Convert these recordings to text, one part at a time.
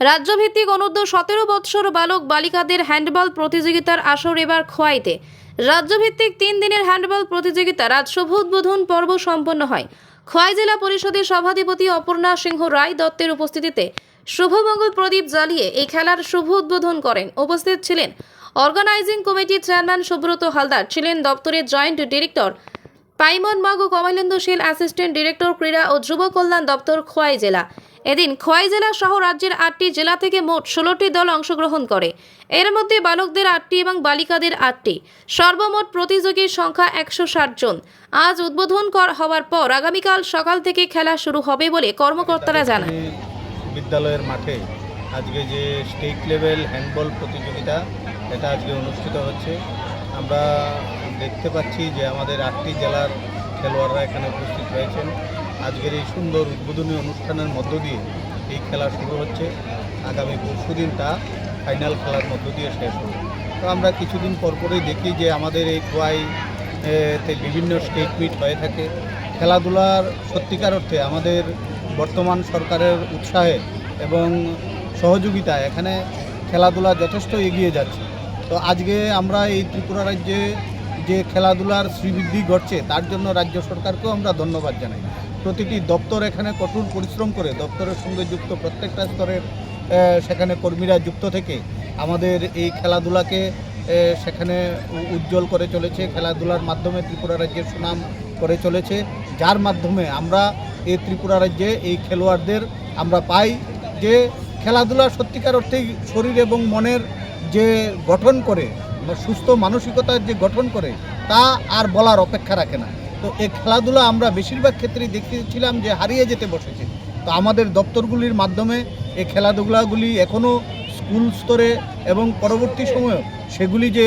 রাজ্যভিত্তিক অনূর্ধ্ব সতেরো বৎসর বালক বালিকাদের হ্যান্ডবল প্রতিযোগিতার আসর এবার খোয়াইতে। রাজ্যভিত্তিক তিন দিনের হ্যান্ডবল প্রতিযোগিতার আজ শুভ উদ্বোধন পর্ব সম্পন্ন হয়। খোয়াই জেলা পরিষদের সভাধিপতি অপর্ণা সিংহ রায় দত্তের উপস্থিতিতে শুভমঙ্গল প্রদীপ জ্বালিয়ে এই খেলার শুভ উদ্বোধন করেন। উপস্থিত ছিলেন অর্গানাইজিং কমিটির চেয়ারম্যান সুব্রত হালদার, ছিলেন দপ্তরের জয়েন্ট ডিরেক্টর পাইমন মাগো, কমলেন্দু শীল, অ্যাসিস্ট্যান্ট ডিরেক্টর ক্রীড়া ও যুব কল্যাণ দপ্তর খোয়াই জেলা। এদিন খোয়াই জেলা সহ রাজ্যের আটটি জেলা থেকে মোট ষোলোটি দল অংশগ্রহণ করে। এর মধ্যে বালকদের আটটি এবং বালিকাদের আটটি। সর্বমোট প্রতিযোগীর সংখ্যা একশো ষাট জন। আজ উদ্বোধন কর হওয়ার পর আগামীকাল সকাল থেকে খেলা শুরু হবে বলে কর্মকর্তারা জানান। বিদ্যালয়ের মাঠে আজকে যে স্টেট লেভেল হ্যান্ডবল প্রতিযোগিতা, এটা আজকে অনুষ্ঠিত হচ্ছে। আমরা দেখতে পাচ্ছি যে আমাদের আটটি জেলার খেলোয়াড়রা এখানে উপস্থিত রয়েছেন। আজকের এই সুন্দর উদ্বোধনী অনুষ্ঠানের মধ্য দিয়ে এই খেলা শুরু হচ্ছে। আগামী পরশুদিন তা ফাইনাল খেলার মধ্য দিয়ে শেষ হবে। তো আমরা কিছুদিন পরপরই দেখি যে আমাদের এই খোয়াই তে বিভিন্ন স্টেট মিট হয়ে থাকে। খেলাধুলার সত্যিকার অর্থে আমাদের বর্তমান সরকারের উৎসাহে এবং সহযোগিতায় এখানে খেলাধুলা যথেষ্ট এগিয়ে যাচ্ছে। তো আজকে আমরা এই ত্রিপুরা রাজ্যে যে খেলাধুলার শ্রীবৃদ্ধি ঘটছে, তার জন্য রাজ্য সরকারকেও আমরা ধন্যবাদ জানাই। প্রতিটি দপ্তর এখানে কঠোর পরিশ্রম করে, দপ্তরের সঙ্গে যুক্ত প্রত্যেকটা স্তরের সেখানে কর্মীরা যুক্ত থেকে আমাদের এই খেলাধুলাকে সেখানে উজ্জ্বল করে চলেছে। খেলাধুলার মাধ্যমে ত্রিপুরা রাজ্যের সুনাম করে চলেছে। যার মাধ্যমে আমরা এই ত্রিপুরা রাজ্যে এই খেলোয়াড়দের আমরা পাই যে খেলাধুলা সত্যিকার অর্থেই শরীর এবং মনের যে গঠন করে, সুস্থ মানসিকতার যে গঠন করে, তা আর বলার অপেক্ষা রাখে না। তো এই খেলাধুলা আমরা বেশিরভাগ ক্ষেত্রেই দেখেছিলাম যে হারিয়ে যেতে বসেছে। তো আমাদের দপ্তরগুলির মাধ্যমে এই খেলাধুলাগুলি এখনও স্কুল স্তরে এবং পরবর্তী সময়েও সেগুলি যে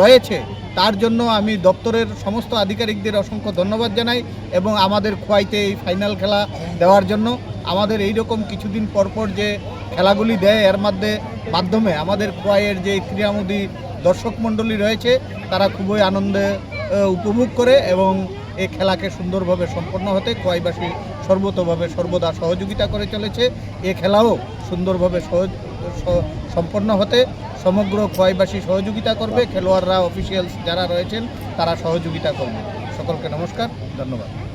রয়েছে, তার জন্য আমি দপ্তরের সমস্ত আধিকারিকদের অসংখ্য ধন্যবাদ জানাই এবং আমাদের খোয়াইতে এই ফাইনাল খেলা দেওয়ার জন্য আমাদের এই রকম কিছুদিন পরপর যে খেলাগুলি দেয়, এর মধ্যে, মাধ্যমে আমাদের খোয়াইয়ের যে ক্রীড়ামোদী দর্শক মণ্ডলী রয়েছে, তারা খুবই আনন্দে উপভোগ করে এবং এই খেলাকে সুন্দরভাবে সম্পন্ন হতে খোয়াইবাসী সর্বতভাবে সর্বদা সহযোগিতা করে চলেছে। এ খেলাও সুন্দরভাবে সহজ সম্পন্ন হতে সমগ্র খোয়াইবাসী সহযোগিতা করবে। খেলোয়াড়রা অফিসিয়ালস যারা রয়েছেন, তারা সহযোগিতা করবে। সকলকে নমস্কার, ধন্যবাদ।